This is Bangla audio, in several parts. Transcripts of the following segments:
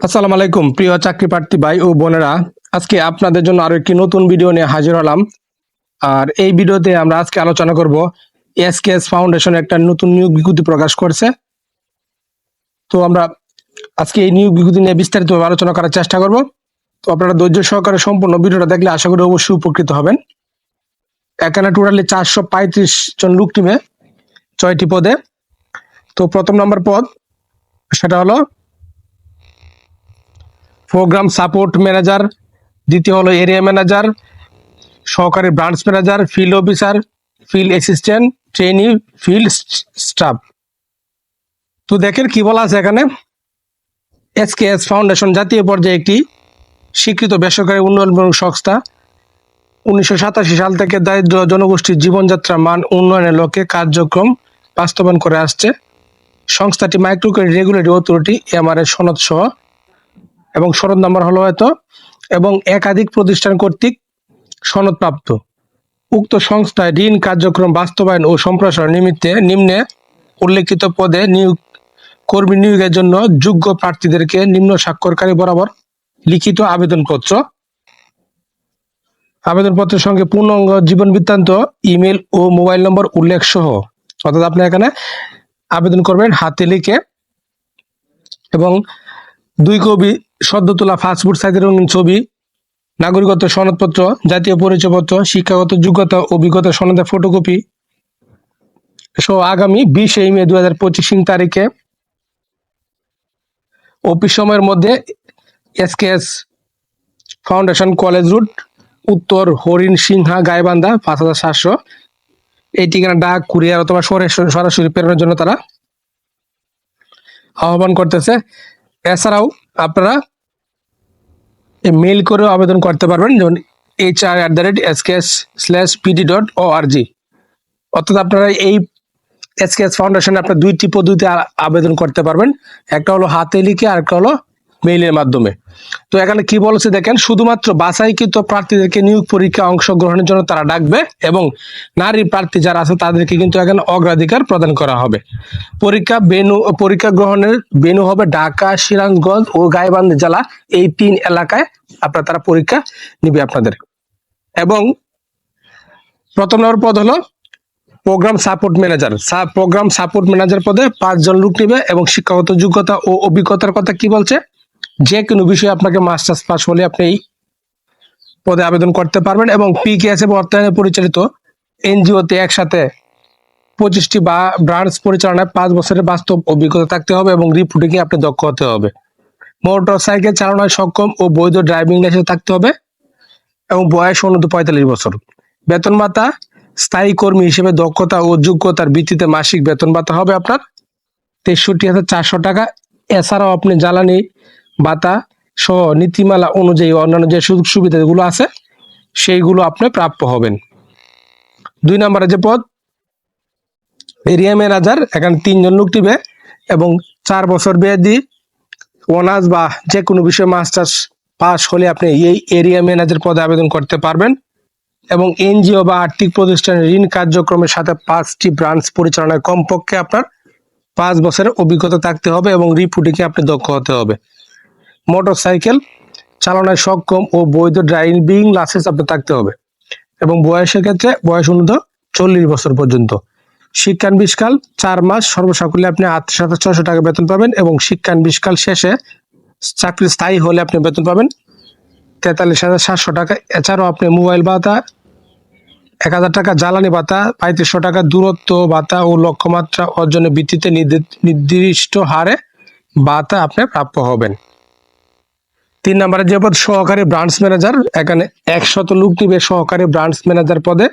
আসসালামু আলাইকুম, প্রিয় চাকরি প্রার্থী ভাই ও বোনেরা। আজকে আপনাদের জন্য আরও একটি নতুন ভিডিও নিয়ে হাজির হলাম। আর এই ভিডিওতে আমরা আজকে আলোচনা করব এসকেএস ফাউন্ডেশন একটা নতুন নিয়োগ বিজ্ঞপ্তি প্রকাশ করছে। তো আমরা আজকে এই নিয়োগ বিজ্ঞপ্তি নিয়ে বিস্তারিত আলোচনা করার চেষ্টা করব। তো আপনারা ধৈর্য সহকারে সম্পূর্ণ ভিডিওটা দেখলে আশা করি অবশ্যই উপকৃত হবেন। এখানে টোটালি চারশো পঁয়ত্রিশ জন লোক টিমে ছয়টি পদে। তো প্রথম নম্বর পদ, সেটা হলো প্রোগ্রাম সাপোর্ট ম্যানেজার দ্বিতীয় হলো এরিয়া ম্যানেজার সহকারী branch manager field officer field assistant trainee field staff তো দেখেন কি বলা আছে এখানে? এসকেএস ফাউন্ডেশন জাতীয় পর্যায়ে একটি স্বীকৃত বেসরকারি উন্নয়নমূলক সংস্থা। উনিশশো সাতাশি সাল থেকে দারিদ্র জনগোষ্ঠীর জীবনযাত্রা মান উন্নয়নের লক্ষ্যে কার্যক্রম বাস্তবায়ন করে আসছে। সংস্থাটি micro credit regulatory authority MRA সনদ সহ এবং সনদ নাম্বার হলো হয়তো, এবং একাধিক প্রতিষ্ঠান কর্তৃক সনদপ্রাপ্ত। উক্ত সংস্থায় ঋণ কার্যক্রম বাস্তবায়ন ও সম্প্রসারণ নিমিত্তে নিম্নে উল্লেখিত পদে নিয়োগ, কর্মী নিয়োগের জন্য যোগ্য প্রার্থীদেরকে নিম্ন স্বাক্ষরকারী বরাবর লিখিত আবেদনপত্র। আবেদনপত্রের সঙ্গে পূর্ণাঙ্গ জীবন বৃত্তান্ত, ইমেল ও মোবাইল নম্বর উল্লেখ সহ, অর্থাৎ আপনি এখানে আবেদন করবেন হাতে লিখে, এবং দুই কপি সদ্য তোলা পাসপোর্ট সাইজের রঙিন ছবি। নাগরিকত্ব সনদপত্র, জাতীয় পরিচয়পত্র, শিক্ষাগত যোগ্যতা, অভিজ্ঞতা সনদের ফটোকপি। সহ আগামী বিশে মে দু হাজার পঁচিশ তারিখে অফিস সময়ের মধ্যে এসকেএস ফাউন্ডেশন কলেজ রুট, উত্তর হরিণ সিংহা গাইবান্ধা পাঁচ হাজার সাতশো। এই ঠিকানা ডাক কুরিয়ার অথবা সরাসরি প্রেরণের জন্য তারা আহ্বান করতেছে। এছাড়াও আপনারা মেইল করেও আবেদন করতে পারবেন, যেমন H R at the rate SKS slash PD dot O R G অর্থাৎ আপনারা এই এসকেএস ফাউন্ডেশনে আপনার দুইটি পদ্ধতিতে আবেদন করতে পারবেন। একটা হলো হাতে লিখে আর একটা হলো মেইলের মাধ্যমে। তো এখানে কি বলেছে দেখেন, শুধুমাত্র বাছাইকৃত প্রার্থীদেরকে নিয়োগ পরীক্ষা অংশগ্রহণের জন্য তারা ডাকবে এবং নারী প্রার্থী যারা আছে তাদেরকে কিন্তু এখানে অগ্রাধিকার প্রদান করা হবে। পরীক্ষা বেনু, পরীক্ষা গ্রহণের বেনু হবে ঢাকা, সিরাজগঞ্জ ও গাইবান্ধা জেলা। এই তিন এলাকায় আপনার তারা পরীক্ষা নিবে আপনাদের। এবং প্রথম নম্বর পদ হলো programme support manager programme support manager পদে পাঁচজন লোক নিবে এবং শিক্ষাগত যোগ্যতা ও অভিজ্ঞতার কথা কি বলছে? যে কোনো বিষয়ে আপনাকে মাস্টার্স পাস হলে আপনি এই পদে আবেদন করতে পারবেন এবং পিকেএস এবং অর্থায়নে পরিচালিত এনজিওতে একসাথে পঁচিশটি বা ব্রাঞ্চ পরিচালনায় পাঁচ বছরের বাস্তব অভিজ্ঞতা থাকতে হবে এবং রিপোর্টিংয়ে আপনি দক্ষ হতে হবে। মোটর সাইকেল চালানোয় সক্ষম ও বৈধ ড্রাইভিং লাইসেন্স থাকতে হবে এবং বয়স অনূর্ধ্ব পঁয়তাল্লিশ বছর। বেতন ভাতা স্থায়ী কর্মী হিসেবে দক্ষতা ও যোগ্যতার ভিত্তিতে মাসিক বেতন ভাতা হবে আপনার তেষট্টি হাজার চারশো টাকা। এছাড়াও আপনি জ্বালানি ভাতা সহ নীতিমালা অনুযায়ী অন্যান্য যে সুযোগ সুবিধাগুলো আছে, সেইগুলো আপনি প্রাপ্য হবেন। দুই নম্বরে যে পদ, এরিয়া ম্যানেজার, এখানে তিনজন লোক টিবে এবং চার বছর মেয়াদি অনার্স বা যে কোনো বিষয়ে মাস্টার্স পাস হলে আপনি এই এরিয়া ম্যানেজার পদে আবেদন করতে পারবেন এবং এনজিও বা আর্থিক প্রতিষ্ঠানের ঋণ কার্যক্রমের সাথে পাঁচটি ব্রাঞ্চ পরিচালনায় কমপক্ষে আপনার পাঁচ বছরের অভিজ্ঞতা থাকতে হবে এবং রিপোর্টিংয়ে আপনি দক্ষ হতে হবে। মোটর সাইকেল চালানোয় সক্ষম ও বৈধ ড্রাইভিং লাইসেন্স আপনার থাকতে হবে এবং বয়সের ক্ষেত্রে বয়স অনুযায়ী চল্লিশ বছর পর্যন্ত। শিক্ষান বিশকাল চার মাস, সর্বসাকুল্যে আপনি আটত্রিশ হাজার ছশো টাকা বেতন পাবেন এবং শিক্ষান বিশকাল শেষে চাকরি স্থায়ী হলে আপনি বেতন পাবেন তেতাল্লিশ হাজার সাতশো টাকা। এছাড়াও আপনি মোবাইল ভাতা, এক হাজার টাকা জ্বালানি ভাতা, পঁয়ত্রিশশো টাকা দূরত্ব ভাতা ও লক্ষ্যমাত্রা অর্জনের ভিত্তিতে নির্দি- নির্দিষ্ট হারে ভাতা আপনি প্রাপ্য হবেন। তিন নম্বরে যে পদ সহকারী ব্রাঞ্চ ম্যানেজার এখানে একশত লোক নিবে সহকারী ব্রাঞ্চ ম্যানেজার পদে।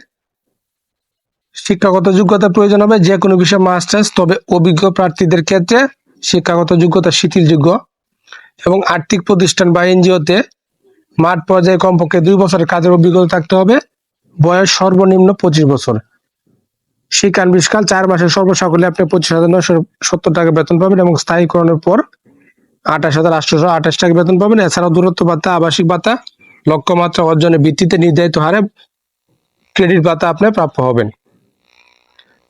শিক্ষাগত যোগ্যতা প্রয়োজন হবে যে কোনো বিষয়ে মাস্টার্স তবে অভিজ্ঞ প্রার্থীদের ক্ষেত্রে শিক্ষাগত যোগ্যতা শিথিলযোগ্য। এবং আর্থিক প্রতিষ্ঠান বা এনজিওতে মাঠ পর্যায়ে কমপক্ষে দুই বছরের কাজের অভিজ্ঞতা থাকতে হবে। বয়স সর্বনিম্ন পঁচিশ বছর। শিক্ষান বিশকাল চার মাসের সর্বসাকলে আপনি পঁচিশ হাজার নয়শো সত্তর টাকা বেতন পাবেন এবং স্থায়ীকরণের পর আঠাশ হাজার আটশোশো আঠাশ টাকা বেতন পাবেন। এছাড়াও দূরত্ব ভাতা, আবাসিক ভাতা, লক্ষ্যমাত্রা অর্জনের ভিত্তিতে নির্ধারিত হারে ক্রেডিট ভাতা আপনি প্রাপ্য হবেন।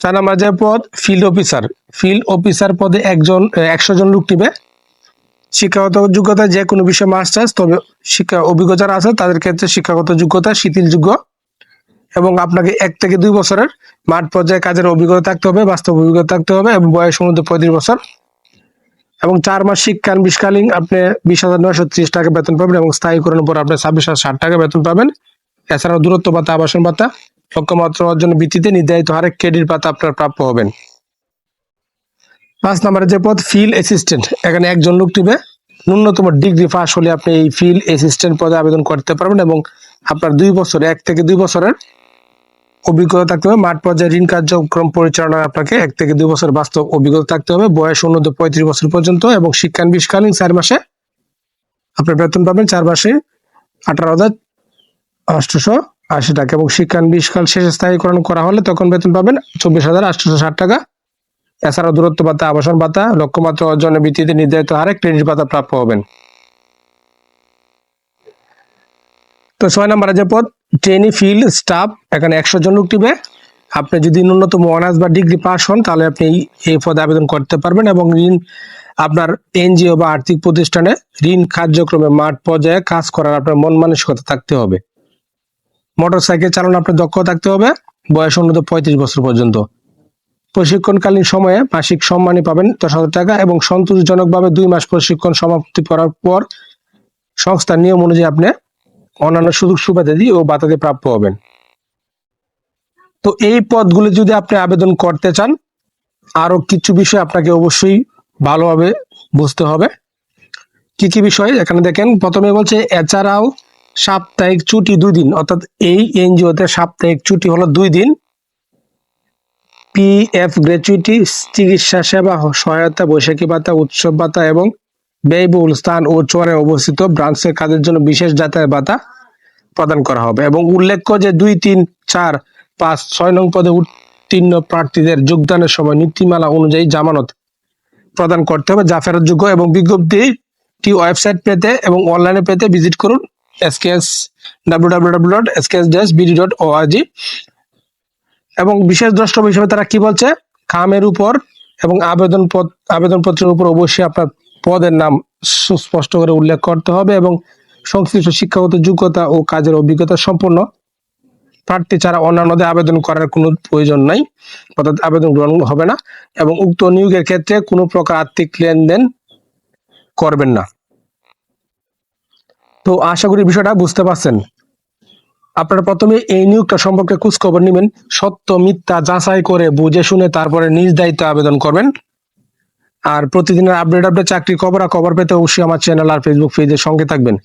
চার নম্বর যে পদ ফিল্ড অফিসার ফিল্ড অফিসার পদে একজন, একশো জন লোক নিবে। শিক্ষাগত যোগ্যতা যে কোনো বিষয়ে মাস্টার্স তবে শিক্ষা অভিজ্ঞতা আছে, তাদের ক্ষেত্রে শিক্ষাগত যোগ্যতা শিথিলযোগ্য এবং আপনাকে এক থেকে দুই বছরের মাঠ পর্যায়ে কাজের অভিজ্ঞতা থাকতে হবে, বাস্তব অভিজ্ঞতা থাকতে হবে এবং বয়স অনুযায়ী পঁয়ত্রিশ বছর। এবং চার মাস শিক্ষান বিশকালীন আপনি বিশ হাজার নয়শো ত্রিশ টাকা বেতন পাবেন এবং স্থায়ীকরণের পর আপনি ছাব্বিশ হাজার ষাট টাকা বেতন পাবেন। এছাড়াও দূরত্ব ভাতা আবাসন ভাতা লক্ষ্যমাত্রা অর্জন ভিত্তিতে নির্ধারিত হারে ক্রেডিট ভাতা আপনার প্রাপ্য হবেন। পাঁচ নম্বরে যে পদ ফিল্ড অ্যাসিস্ট্যান্ট এখানে একজন লোক নিবে ন্যূনতম ডিগ্রি পাস হলে আপনি এই ফিল্ড অ্যাসিস্ট্যান্ট পদে আবেদন করতে পারবেন এবং আপনার দুই বছর, এক থেকে দুই বছরের অভিজ্ঞতা থাকতে হবে। মাঠ পর্যায়ে ঋণ কার্যক্রম পরিচালনায় আপনাকে এক থেকে দুই বছর বাস্তব অভিজ্ঞতা থাকতে হবে। বয়স অন্যত পঁয়ত্রিশ বছর পর্যন্ত এবং শিক্ষান বিশকালীন চার মাসে আপনার বেতন পাবেন চার মাসে আঠারো হাজার আটশোশো আশি টাকা এবং শিক্ষান বিশকাল শেষে স্থায়ীকরণ করা হলে তখন বেতন পাবেন চব্বিশ হাজার আটশোশো ষাট টাকা। এছাড়াও দূরত্ব ভাতা, আবাসন ভাতা, লক্ষ্যমাত্রা অর্জনের ভিত্তিতে নির্ধারিত হারে ক্রেডিট ভাতা প্রাপ্য হবেন। তো ছয় নম্বরে যে পদ ট্রেনি ফিল্ড স্টাফ এখানে একশো জন লোক আপনি যদি ন্যূনতম অনার্স বা ডিগ্রি পাস হন, তাহলে আপনি এই পদে আবেদন করতে পারবেন এবং ঋণ, আপনার এনজিও বা আর্থিক প্রতিষ্ঠানে ঋণ কার্যক্রমে মাঠ পর্যায়ে কাজ করার আপনার মন মানসিকতা থাকতে হবে। মোটর সাইকেল চালানো আপনার দক্ষ থাকতে হবে। বয়স উন্নত পঁয়ত্রিশ বছর পর্যন্ত। প্রশিক্ষণকালীন সময়ে মাসিক সম্মানী পাবেন দশ হাজার টাকা এবং সন্তোষজনকভাবে দুই মাস প্রশিক্ষণ সমাপ্তি করার পর সংস্থার নিয়ম অনুযায়ী আপনি অন্যান্য সুযোগ সুবিধাদি ও বাতাতে প্রাপ্য হবেন। তো এই পদগুলি যদি আপনি আবেদন করতে চান, আরও কিছু বিষয় আপনাকে অবশ্যই ভালোভাবে বুঝতে হবে। কি কি বিষয়? এখানে দেখেন, প্রথমে বলছে, এছাড়াও সাপ্তাহিক ছুটি দুই দিন, অর্থাৎ এই এনজিওতে সাপ্তাহিক ছুটি হলো দুই দিন। পিএফ গ্র্যাচুইটি, চিকিৎসা সেবা, সহায়তা, বৈশাখী ভাতা, উৎসব ভাতা এবং ব্যয়বহুল স্থান ও চরে অবস্থিত ব্রাঞ্চের কাজের জন্য বিশেষ যাতায়াত ভাতা প্রদান করা হবে এবং উল্লেখ্য যে দুই, তিন, চার, পাঁচ, ছয় নং পদে উত্তীর্ণ প্রার্থীদের যোগদানের সময় নীতিমালা অনুযায়ী জামানত প্রদান করতে হবে, যা ফেরতযোগ্য এবং বিজ্ঞপ্তিটি ওয়েবসাইট পেতে এবং অনলাইনে পেতে ভিজিট করুন SKS W W W dot SKS dash BD dot ORG এবং বিশেষ দ্রষ্টব্য হিসেবে তারা কি বলছে? খামের উপর এবং আবেদন আবেদনপত্রের উপর অবশ্যই আপনার পদের নাম সুস্পষ্ট করে উল্লেখ করতে হবে এবং সংশ্লিষ্ট শিক্ষাগত যোগ্যতা ও কাজের অভিজ্ঞতা সম্পন্ন প্রার্থী ছাড়া অন্যান্যদের আবেদন করার কোনো প্রয়োজন নাই, অর্থাৎ আবেদন গ্রহণ হবে না এবং উক্ত নিয়োগের ক্ষেত্রে কোনো প্রকার আর্থিক লেনদেন করবেন না। তো আশা করি বিষয়টা বুঝতে পারছেন। আপনারা প্রথমে এই নিয়োগটা সম্পর্কে খোঁজখবর নেবেন, সত্য মিথ্যা যাচাই করে বুঝে শুনে তারপরে নিজ দায়িত্ব আবেদন করবেন। আর প্রতিদিনের আপডেট আপডেট চাকরি খবর আর খবর পেতে অবশ্যই আমার চ্যানেল আর ফেসবুক পেজের সঙ্গে থাকবেন।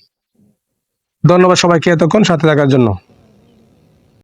ধন্যবাদ সবাইকে এতক্ষণ সাথে থাকার জন্য।